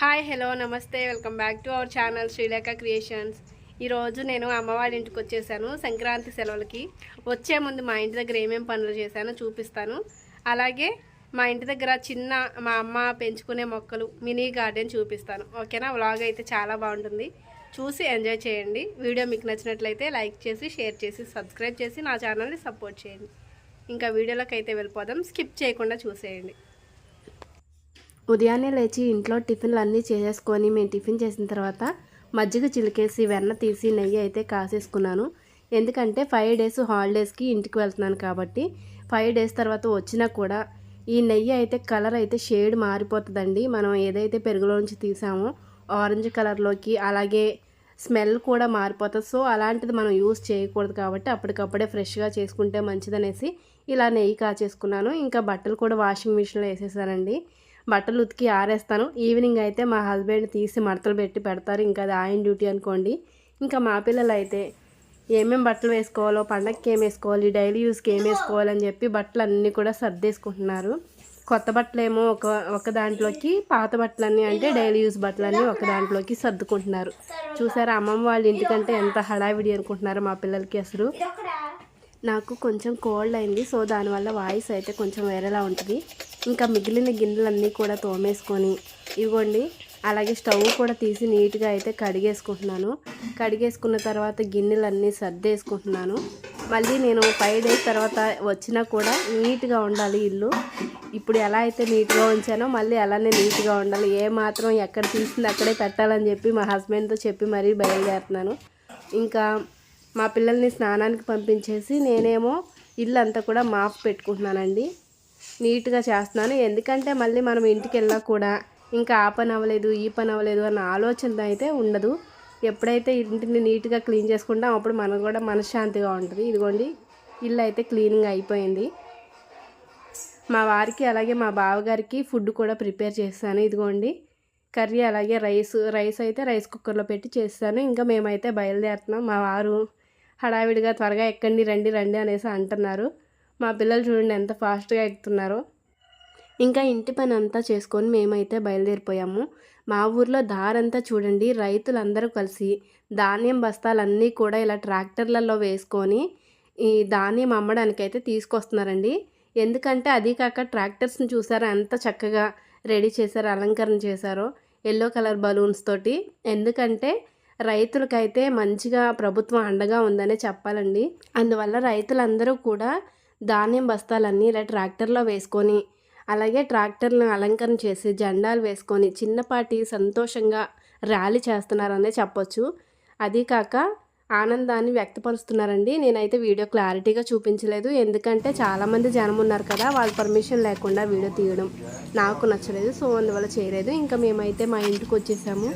Hi hello నమస్తే. Welcome back to our channel Sreelekha creations ఈరోజు నేను అమ్మవారి ఇంటికి వచ్చేసాను సంక్రాంతి సెలవులకి. వచ్చే ముందు మా ఇంటి దగ్గర ఏమేమి పనులు చేశానో చూపిస్తాను. అలాగే మా ఇంటి దగ్గర చిన్న మా అమ్మ పెంచుకునే మొక్కలు మినీ గార్డెన్ చూపిస్తాను. ఓకేనా? వ్లాగ్ అయితే చాలా బాగుంటుంది. చూసి ఎంజాయ్ చేయండి. వీడియో మీకు నచ్చినట్లయితే లైక్ చేసి షేర్ చేసి సబ్స్క్రైబ్ చేసి నా ఛానల్ని సపోర్ట్ చేయండి. ఇంకా వీడియోలోకి అయితే వెళ్ళిపోదాం. స్కిప్ చేయకుండా చూసేయండి. ఉదయాన్నే లేచి ఇంట్లో టిఫిన్లు అన్నీ చేసేసుకొని మేము టిఫిన్ చేసిన తర్వాత మజ్జిగ చిలికేసి వెన్న తీసి నెయ్యి అయితే కాసేసుకున్నాను. ఎందుకంటే ఫైవ్ డేస్ హాలిడేస్కి ఇంటికి వెళ్తున్నాను కాబట్టి ఫైవ్ డేస్ తర్వాత వచ్చినా కూడా ఈ నెయ్యి అయితే కలర్ అయితే షేడ్ మారిపోతుందండి. మనం ఏదైతే పెరుగులో నుంచి తీసామో ఆరెంజ్ కలర్లోకి అలాగే స్మెల్ కూడా మారిపోతుంది. సో అలాంటిది మనం యూస్ చేయకూడదు కాబట్టి అప్పటికప్పుడే ఫ్రెష్గా చేసుకుంటే మంచిదనేసి ఇలా నెయ్యి కాచేసుకున్నాను ఇంకా బట్టలు కూడా వాషింగ్ మిషన్లో వేసేసానండి. బట్టలు ఉతికి ఆరేస్తాను. ఈవినింగ్ అయితే మా హస్బెండ్ తీసి మడతలు పెట్టి పెడతారు. ఇంకా అది ఆయన డ్యూటీ అనుకోండి. ఇంకా మా పిల్లలు అయితే ఏమేమి బట్టలు వేసుకోవాలో పండగకి ఏం వేసుకోవాలి డైలీ యూస్కి ఏం వేసుకోవాలని చెప్పి బట్టలు అన్నీ కూడా సర్దేసుకుంటున్నారు. కొత్త బట్టలేమో ఒక ఒక దాంట్లోకి పాత బట్టలన్నీ అంటే డైలీ యూస్ బట్టలన్నీ ఒక దాంట్లోకి సర్దుకుంటున్నారు. చూసారా అమ్మమ్మ వాళ్ళ ఇంటికంటే ఎంత హడావిడి అనుకుంటున్నారు మా పిల్లలకి అసలు. నాకు కొంచెం కోల్డ్ అయింది సో దానివల్ల వాయిస్ అయితే కొంచెం వేరేలా ఉంటుంది. ఇంకా మిగిలిన గిన్నెలన్నీ కూడా తోమేసుకొని ఇవ్వండి. అలాగే స్టవ్ కూడా తీసి నీట్గా అయితే కడిగేసుకుంటున్నాను. కడిగేసుకున్న తర్వాత గిన్నెలన్నీ సర్దేసుకుంటున్నాను. మళ్ళీ నేను ఫైవ్ డేస్ తర్వాత వచ్చినా కూడా నీట్గా ఉండాలి ఇల్లు. ఇప్పుడు ఎలా అయితే నీట్గా ఉంచానో మళ్ళీ అలానే నీట్గా ఉండాలి. ఏ మాత్రం ఎక్కడ తీసింది అక్కడే పెట్టాలని చెప్పి మా హస్బెండ్తో చెప్పి మరీ బయలుదేరుతున్నాను. ఇంకా మా పిల్లల్ని స్నానానికి పంపించేసి నేనేమో ఇల్లు అంతా కూడా మాఫ్ పెట్టుకుంటున్నానండి. నీట్గా చేస్తున్నాను. ఎందుకంటే మళ్ళీ మనం ఇంటికి వెళ్ళా కూడా ఇంకా ఆ పని అవ్వలేదు ఈ పని అవ్వలేదు అన్న ఆలోచన అయితే ఉండదు. ఎప్పుడైతే ఇంటిని నీట్గా క్లీన్ చేసుకుంటాం అప్పుడు మనకు కూడా మనశ్శాంతిగా ఉంటుంది. ఇదిగోండి ఇల్లు అయితే క్లీనింగ్ అయిపోయింది. మా వారికి అలాగే మా బావగారికి ఫుడ్ కూడా ప్రిపేర్ చేస్తాను. ఇదిగోండి కర్రీ అలాగే రైస్ రైస్ అయితే రైస్ కుక్కర్లో పెట్టి చేస్తాను. ఇంకా మేమైతే బయలుదేరుతున్నాం. మా వారు హడావిడిగా త్వరగా ఎక్కండి రండి రండి అనేసి అంటున్నారు. మా పిల్లలు చూడండి ఎంత ఫాస్ట్గా ఎక్కుతున్నారో. ఇంకా ఇంటి పని అంతా చేసుకొని మేమైతే బయలుదేరిపోయాము. మా ఊర్లో దారంతా చూడండి రైతులందరూ కలిసి ధాన్యం బస్తాలన్నీ కూడా ఇలా ట్రాక్టర్లలో వేసుకొని ఈ ధాన్యం అమ్మడానికైతే తీసుకొస్తున్నారండి. ఎందుకంటే అది కాక ట్రాక్టర్స్ని చూసారా ఎంత చక్కగా రెడీ చేశారో అలంకరణ చేశారో ఎల్లో కలర్ బలూన్స్ తోటి. ఎందుకంటే రైతులకైతే మంచిగా ప్రభుత్వం అండగా ఉందనే చెప్పాలండి. అందువల్ల రైతులందరూ కూడా ధాన్యం బస్తాలన్నీ ఇలా ట్రాక్టర్లో వేసుకొని అలాగే ట్రాక్టర్లను అలంకరణ చేసి జెండాలు వేసుకొని చిన్నపాటి సంతోషంగా ర్యాలీ చేస్తున్నారనే చెప్పొచ్చు. అది కాక ఆనందాన్ని వ్యక్తపరుస్తున్నారండి. నేనైతే వీడియో క్లారిటీగా చూపించలేదు. ఎందుకంటే చాలామంది జనం ఉన్నారు కదా వాళ్ళ పర్మిషన్ లేకుండా వీడియో తీయడం నాకు నచ్చలేదు. సో అందువల్ల చేయలేదు. ఇంకా మేమైతే మా ఇంటికి వచ్చేసాము.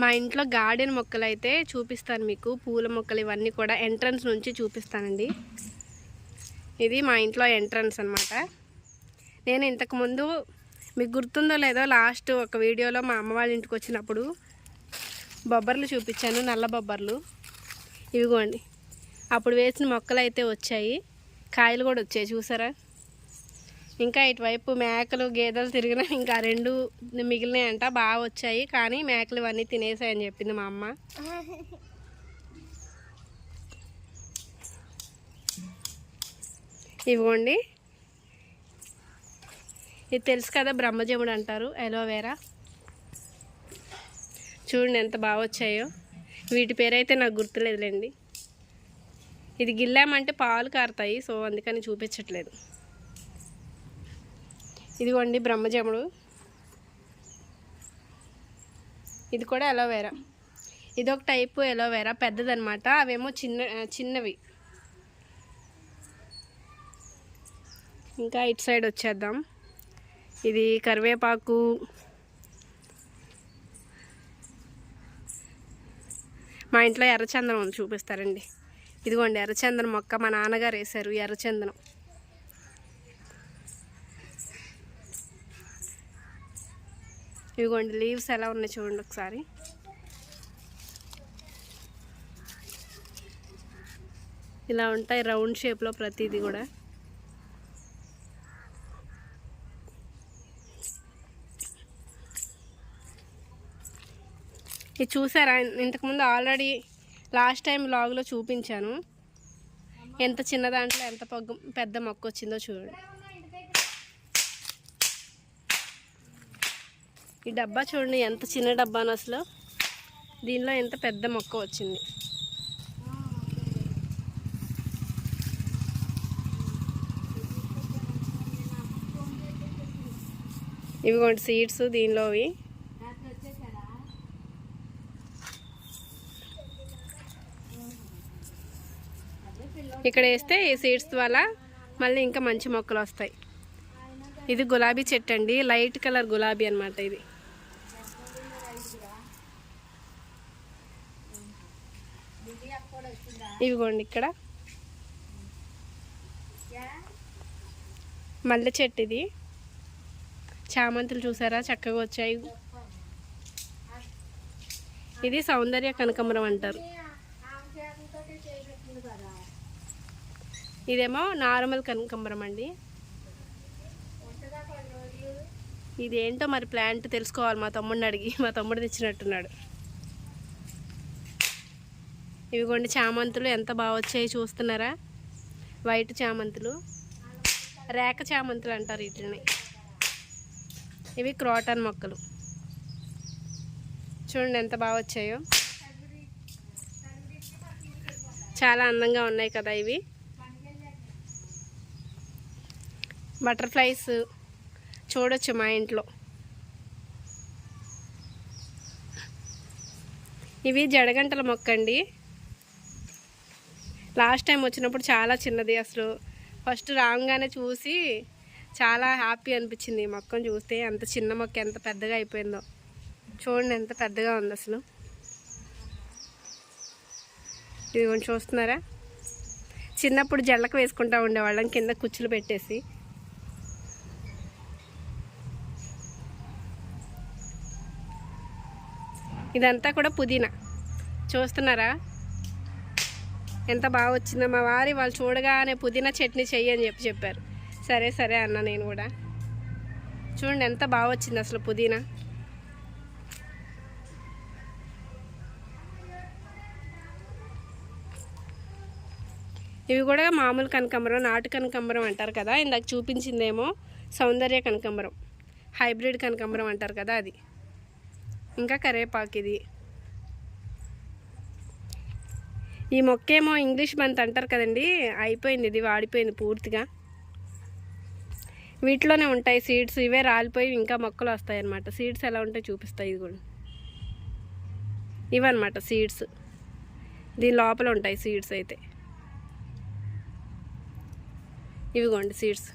మా ఇంట్లో గార్డెన్ మొక్కలు అయితే చూపిస్తాను మీకు. పూల మొక్కలు ఇవన్నీ కూడా ఎంట్రన్స్ నుంచి చూపిస్తానండి. ఇది మా ఇంట్లో ఎంట్రన్స్ అనమాట నేను ఇంతకుముందు మీకు గుర్తుందో లేదో లాస్ట్ ఒక వీడియోలో మా అమ్మ వాళ్ళ ఇంటికి వచ్చినప్పుడు బొబ్బర్లు చూపించాను నల్ల బొబ్బర్లు. ఇవిగోండి. అప్పుడు వేసిన మొక్కలు అయితే వచ్చాయి. కాయలు కూడా వచ్చాయి చూసారా? ఇంకా ఇటువైపు మేకలు గేదెలు తిరిగినా ఇంకా రెండు మిగిలినాయంట బాగా వచ్చాయి. కానీ మేకలు ఇవన్నీ తినేసాయని చెప్పింది మా అమ్మ. ఇవ్వండి. ఇది తెలుసు కదా బ్రహ్మజముడు అంటారు ఎలోవేరా చూడండి ఎంత బాగా వచ్చాయో. వీటి పేరైతే నాకు గుర్తులేదులేండి. ఇది గిల్లామంటే పాలు కారుతాయి సో అందుకని చూపించట్లేదు. ఇదిగోండి బ్రహ్మజముడు. ఇది కూడా ఎలోవేరా ఇది ఒక టైపు ఎలోవేరా పెద్దదనమాట. అవేమో చిన్న చిన్నవి. ఇంకా ఇటు సైడ్ వచ్చేద్దాం. ఇది కరివేపాకు. మా ఇంట్లో ఎర్రచందనం చూపిస్తారండి. ఇదిగోండి ఎర్రచందనం మొక్క మా నాన్నగారు వేశారు ఎర్రచందనం. ఇవిగోండి లీవ్స్ ఎలా ఉన్నాయి చూడండి ఒకసారి. ఇలా ఉంటాయి రౌండ్ షేప్లో ప్రతిదీ కూడా. ఇది చూసారా? ఇంతకుముందు ఆల్రెడీ లాస్ట్ టైం లాగ్లో చూపించాను. ఎంత చిన్న దాంట్లో ఎంత పెద్ద మొక్క వచ్చిందో చూడండి. ఈ డబ్బా చూడండి ఎంత చిన్న డబ్బాను అసలు. దీనిలో ఎంత పెద్ద మొక్క వచ్చింది. ఇవిగోండి సీడ్స్ దీనిలోవి. ఇక్కడ వేస్తే ఈ సీడ్స్ వల్ల మళ్ళీ ఇంకా మంచి మొక్కలు వస్తాయి. ఇది గులాబీ చెట్టు అండి లైట్ కలర్ గులాబీ అన్నమాట ఇది. ఇవిగోండి ఇక్కడ. మల్లె చెట్టు ఇది చామంతులు చూసారా? చక్కగా వచ్చాయి. ఇది సౌందర్య కనకమరం అంటారు. ఇదేమో నార్మల్ కనకంబరం అండి. ఇది ఏంటో మరి ప్లాంట్ తెలుసుకోవాలి మా తమ్ముడిని అడిగి. మా తమ్ముడు తెచ్చినట్టున్నాడు. ఇవిగోండి చామంతులు ఎంత బాగా వచ్చాయి చూస్తున్నారా? వైట్ చామంతులు రేక చామంతులు అంటారు వీటిని. ఇవి క్రోటన్ మొక్కలు. చూడండి ఎంత బాగా వచ్చాయో. చాలా అందంగా ఉన్నాయి కదా ఇవి. బటర్ఫ్లైస్ చూడొచ్చు మా ఇంట్లో. ఇవి జడగంటల మొక్క అండి. లాస్ట్ టైం వచ్చినప్పుడు చాలా చిన్నది అసలు. ఫస్ట్ రాగానే చూసి చాలా హ్యాపీ అనిపించింది ఈ మొక్కను చూస్తే. ఎంత చిన్న మొక్క ఎంత పెద్దగా అయిపోయిందో. చూడండి ఎంత పెద్దగా ఉంది అసలు. ఇది కొంచెం చూస్తున్నారా? చిన్నప్పుడు జళ్ళకు వేసుకుంటా ఉండేవాళ్ళం కింద కుచ్చులు పెట్టేసి. ఇదంతా కూడా పుదీనా. చూస్తున్నారా? ఎంత బాగా వచ్చిందో మా వారి వాళ్ళు చూడగానే పుదీనా చట్నీ చెయ్యి అని చెప్పి చెప్పారు. సరే సరే అన్న నేను కూడా. చూడండి ఎంత బాగా వచ్చింది అసలు పుదీనా. ఇవి కూడా మామూలు కనకాంబరం నాటు కనకాంబరం అంటారు కదా ఇందాక చూపించిందేమో సౌందర్య కనకాంబరం హైబ్రిడ్ కనకాంబరం అంటారు కదా అది. ఇంకా కరివేపాకు ఇది. ఈ మొక్కేమో ఇంగ్లీష్ బంత్ అంటారు కదండి. అయిపోయింది ఇది వాడిపోయింది పూర్తిగా. వీటిలోనే ఉంటాయి సీడ్స్ ఇవే రాలిపోయి ఇంకా మొక్కలు వస్తాయి అన్నమాట సీడ్స్ ఎలా ఉంటాయి చూపిస్తాయి ఇది కూడా ఇవన్నమాట సీడ్స్. దీని లోపల ఉంటాయి సీడ్స్ అయితే. ఇవిగోండి సీడ్స్.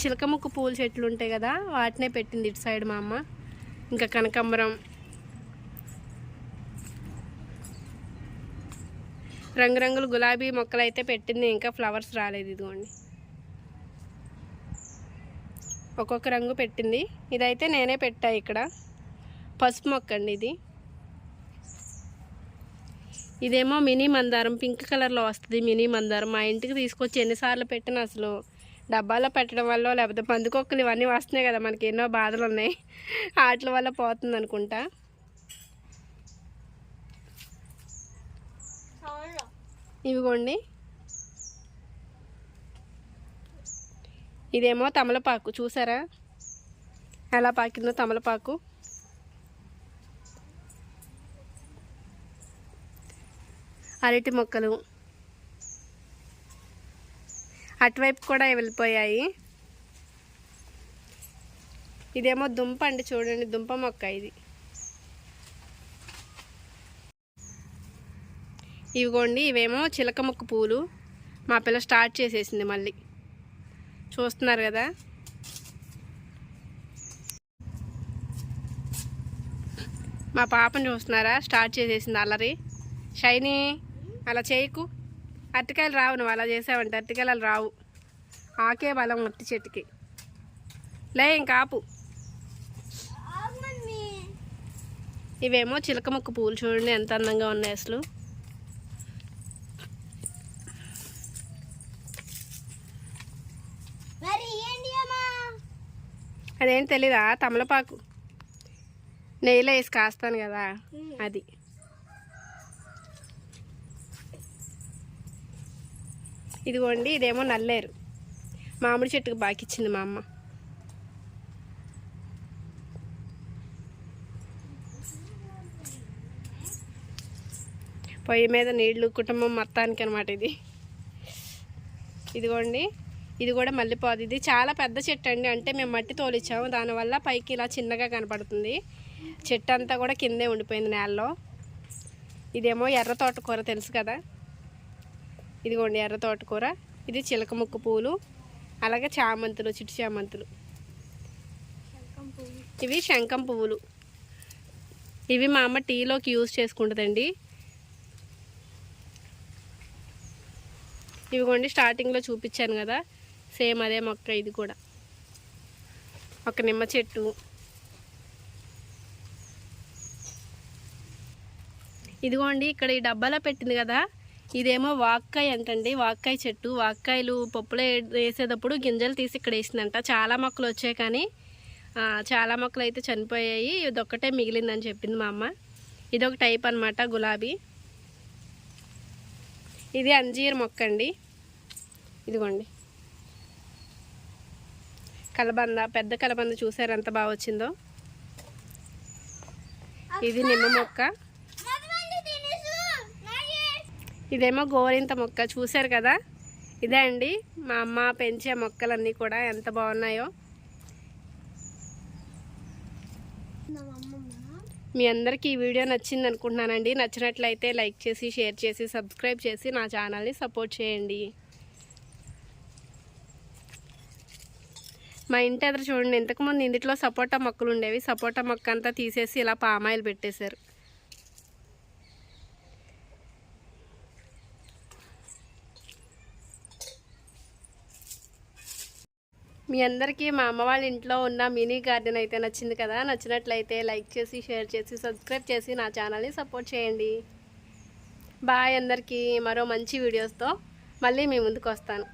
చిలకముక్కు పూల చెట్లు ఉంటాయి కదా వాటినే పెట్టింది ఇటు సైడ్ మా అమ్మ. ఇంకా కనకాంబరం. రంగురంగుల గులాబీ మొక్కలు అయితే పెట్టింది ఇంకా ఫ్లవర్స్ రాలేదు ఇదిగోండి. ఒక్కొక్క రంగు పెట్టింది. ఇదైతే నేనే పెట్టా ఇక్కడ. పసుపు మొక్క అండి ఇది. ఇదేమో మినీ మందారం పింక్ కలర్లో వస్తుంది మినీ మందారం. మా ఇంటికి తీసుకొచ్చి ఎన్నిసార్లు పెట్టిన అసలు డబ్బాలో పెట్టడం వల్ల లేకపోతే పందుకొక్కలు ఇవన్నీ వస్తున్నాయి కదా మనకి ఎన్నో బాధలు ఉన్నాయి. వాటి వల్ల పోతుంది అనుకుంటా. ఇవిగోండి. ఇదేమో తమలపాకు చూసారా? ఎలా పాకిందో తమలపాకు. అరటి మొక్కలు. అటువైపు కూడా వెళ్ళిపోయాయి. ఇదేమో దుంప అండి చూడండి దుంప మొక్క ఇది. ఇవిగోండి ఇవేమో చిలక మొక్క పూలు. మా పిల్ల స్టార్ట్ చేసేసింది మళ్ళీ. చూస్తున్నారు కదా? మా పాపని చూస్తున్నారా? స్టార్ట్ చేసేసింది అల్లరి. షైనీ అలా చేయకు. అరటికాయలు రావు నువ్వు అలా చేసావంటే అరటికాయలు రావు. ఆకే బలం అట్టి చెట్టుకి. లే ఇంకా ఆపు. ఇవేమో చిలక మొక్క పూలు చూడండి ఎంత అందంగా ఉన్నాయి అసలు. అదేం తెలీదా? తమలపాకు. నెయ్యిలో వేసి కాస్తాను కదా అది. ఇదిగోండి ఇదేమో నల్లేరు. మామిడి చెట్టుకు బాకిచ్చింది మా అమ్మ. పొయ్యి మీద నీళ్ళు కుటుంబం మొత్తానికి అనమాట ఇది. ఇదిగోండి ఇది కూడా మల్లెపోదు. ఇది చాలా పెద్ద చెట్టు అండి. అంటే మేము మట్టి తోలిచ్చాము. దానివల్ల పైకి ఇలా చిన్నగా కనపడుతుంది. చెట్టు అంతా కూడా కిందే ఉండిపోయింది నేలలో. ఇదేమో ఎర్ర తోటకూర తెలుసు కదా. ఇదిగోండి ఎర్ర తోటకూర ఇది చిలక ముక్క పూలు అలాగే చామంతులు చిట్టి చామంతులు. ఇవి శంఖం పువ్వులు. ఇవి మా అమ్మ టీలోకి యూజ్ చేసుకుంటుందండి. ఇవిగోండి స్టార్టింగ్లో చూపించాను కదా సేమ్ అదే మొక్క ఇది కూడా. ఒక నిమ్మ చెట్టు. ఇదిగోండి ఇక్కడ ఈ డబ్బాలో పెట్టింది కదా ఇదేమో వాక్కాయ అంటండి. వాక్కాయ చెట్టు. వాక్కాయలు పప్పులో వేసేటప్పుడు గింజలు తీసి ఇక్కడ వేసిందంట. చాలా మొక్కలు వచ్చాయి కానీ చాలా మొక్కలు అయితే చనిపోయాయి. ఇదొక్కటే మిగిలిందని చెప్పింది మా అమ్మ. ఇది ఒక టైప్ అనమాట గులాబీ. ఇది అంజీర్ మొక్క అండి. ఇదిగోండి. కలబంద పెద్ద కలబంద చూసారు ఎంత బాగా వచ్చిందో? ఇది నిమ్మ మొక్క. ఇదేమో గోరింత మొక్క చూశారు కదా? ఇదే అండి. మా అమ్మ పెంచే మొక్కలన్నీ కూడా ఎంత బాగున్నాయో. మీ అందరికీ ఈ వీడియో నచ్చింది అనుకుంటున్నానండి. నచ్చినట్లయితే లైక్ చేసి షేర్ చేసి సబ్స్క్రైబ్ చేసి నా ఛానల్ని సపోర్ట్ చేయండి. మా ఇంటి ఎదురు చూడండి. ఇంతకుముందు ఇంటిలో సపోటా మొక్కలు ఉండేవి. సపోటా మొక్క అంతా తీసేసి ఇలా పామాయిల్ పెట్టేశారు. మీ అందరికీ మా అమ్మ వాళ్ళ ఇంట్లో ఉన్న మినీ గార్డెన్ అయితే నచ్చింది కదా? నచ్చినట్లయితే లైక్ చేసి షేర్ చేసి సబ్స్క్రైబ్ చేసి నా ఛానల్ని సపోర్ట్ చేయండి. బాయ్ అందరికీ మరో మంచి వీడియోస్తో మళ్ళీ మీ ముందుకు వస్తాను.